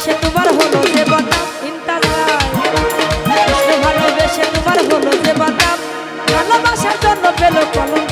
ভালোবেসে তোমার হলো যে বদনাম ইন্তাজার। ভালোবেসে তোমার হলো যে বদনাম ভালোবাসার জন্য পেল কলম